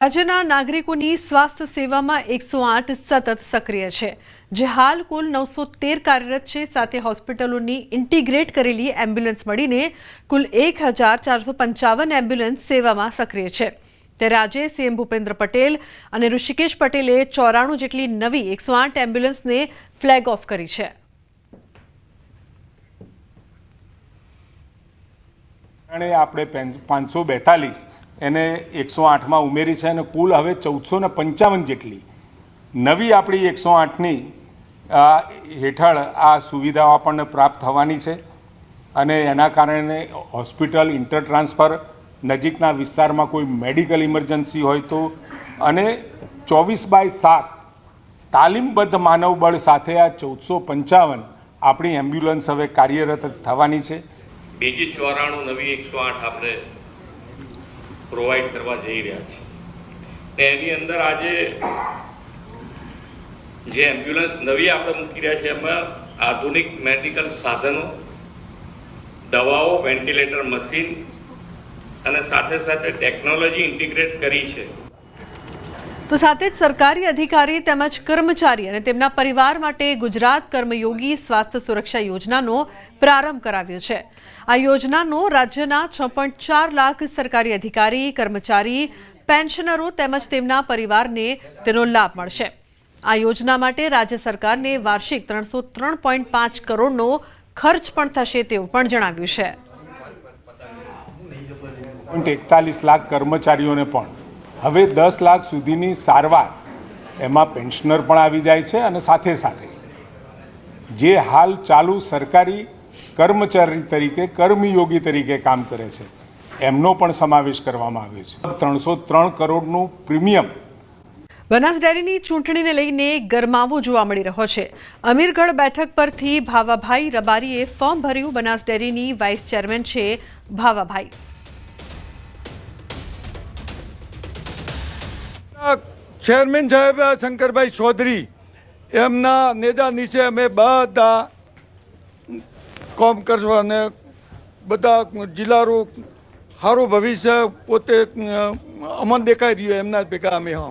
રાજ્યના નાગરિકોની સ્વાસ્થ્ય સેવામાં એકસો આઠ સતત સક્રિય છે, જે હાલ કુલ નવસો તેર કાર્યરત છે. સાથે હોસ્પિટલોની ઇન્ટિગ્રેટ કરેલી એમ્બ્યુલન્સ મળીને કુલ એક હજાર ચારસો પંચાવન એમ્બ્યુલન્સ સેવામાં સક્રિય છે. ત્યારે આજે સીએમ ભૂપેન્દ્ર પટેલ અને ઋષિકેશ પટેલે ચોરાણું જેટલી નવી એકસો આઠ એમ્બ્યુલન્સને ફ્લેગ ઓફ કરી છે. આપણે પાંચસો બેતાલીસ એને એકસો આઠમાં ઉમેરી છે અને કુલ હવે ચૌદસો ને પંચાવન જેટલી. નવી આપણી એકસો આઠની હેઠળ આ સુવિધાઓ આપણને પ્રાપ્ત થવાની છે અને એના કારણે હોસ્પિટલ, ઇન્ટર ટ્રાન્સફર, નજીકના વિસ્તારમાં કોઈ મેડિકલ ઇમરજન્સી હોય તો અને ચોવીસ બાય સાત તાલીમબદ્ધ માનવબળ સાથે આ ચૌદસો પંચાવન આપણી એમ્બ્યુલન્સ હવે કાર્યરત થવાની છે. બીજી ચોરાણું નવી એકસો આઠ આપણે પ્રોવાઈડ કરવા જઈ રહ્યા છે. એની અંદર આજે જે એમ્બ્યુલન્સ નવી આપણે મૂકી રહ્યા છે, એમાં આધુનિક મેડિકલ સાધનો, દવાઓ વેન્ટિલેટર મશીન અને સાથે સાથે ટેકનોલોજી ઇન્ટિગ્રેટ કરી છે. તો સાથે જ સરકારી અધિકારી તેમજ કર્મચારી અને તેમના પરિવાર માટે ગુજરાત કર્મયોગી સ્વાસ્થ્ય સુરક્ષા યોજનાનો પ્રારંભ કરાવ્યો છે. આ યોજનાનો રાજ્યના છ ચાર લાખ સરકારી અધિકારી, કર્મચારી, પેન્શનરો તેમજ તેમના પરિવારને તેનો લાભ મળશે. આ યોજના માટે રાજ્ય સરકારને વાર્ષિક ત્રણસો ત્રણ પોઈન્ટ પાંચ કરોડનો ખર્ચ પણ થશે તેવું પણ જણાવ્યું છે. એકતાલીસ લાખ કર્મચારીઓને પણ હવે દસ લાખ સુધીની સારવાર એમાં પેન્શનર પણ આવી જાય છે અને સાથે સાથે જે હાલ ચાલુ સરકારી કર્મચારી તરીકે, કર્મયોગી તરીકે કામ કરે છે, એમનો પણ સમાવેશ કરવામાં આવ્યો છે. ત્રણસો ત્રણ કરોડનું પ્રીમિયમ બનાસ ડેરીની ચૂંટણીને લઈને ગરમાવો જોવા મળી રહ્યો છે. અમીરગઢ બેઠક પરથી ભાવાભાઈ રબારીએ ફોર્મ ભર્યું બનાસ ડેરીની વાઇસ ચેરમેન છે ભાવાભાઈ. ચેરમેન સાહેબ શંકરભાઈ ચૌધરી, એમના નેજા નીચે અમે બધા કોમ કરશું અને બધા જિલ્લાનું સારું ભવિષ્ય પોતે અમન દેખાઈ રહ્યું એમના જ ભેગા અમે હા